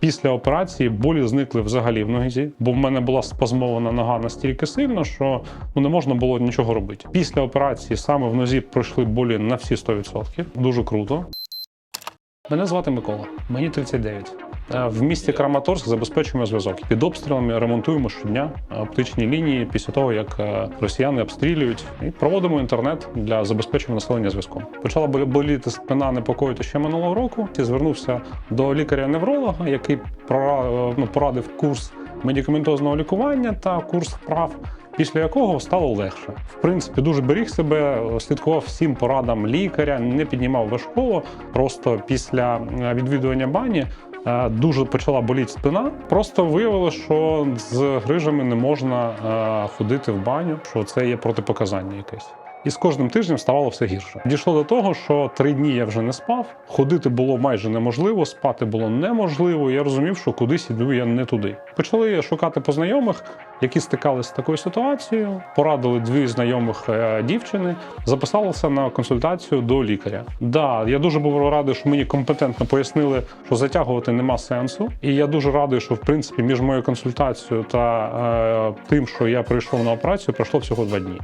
Після операції болі зникли взагалі в нозі, бо в мене була спазмована нога настільки сильно, що ну не можна було нічого робити. Після операції саме в нозі пройшли болі на всі 100%. Дуже круто. Мене звати Микола, мені 39. Е, В місті Краматорськ забезпечуємо зв'язок. Під обстрілами ремонтуємо щодня оптичні лінії після того, як е, росіяни обстрілюють, і проводимо інтернет для забезпечення населення зв'язком. Почала болі- боліти спина непокоїти ще минулого року. І звернувся до лікаря-невролога, який е, ну, порадив курс медикаментозного лікування та курс вправ. Після якого стало легше. В принципі, дуже беріг себе, слідкував всім порадам лікаря, не піднімав важково. Просто після е, відвідування бані е, дуже почала боліти спина. Просто виявилося, що з грижами не можна е, ходити в баню, що це є протипоказання якесь. І з кожним тижнем ставало все гірше. Дійшло до того, що три дні я вже не спав, ходити було майже неможливо, спати було неможливо. Я розумів, що кудись іду я не туди. Почали шукати по знайомих, які стикалися з такою ситуацією. Порадили дві знайомих е, дівчини, записалися на консультацію до лікаря. Да, я дуже був радий, що мені компетентно пояснили, що затягувати нема сенсу. І я дуже радий, що в принципі між моєю консультацією та е, тим, що я прийшов на операцію, пройшло всього два дні.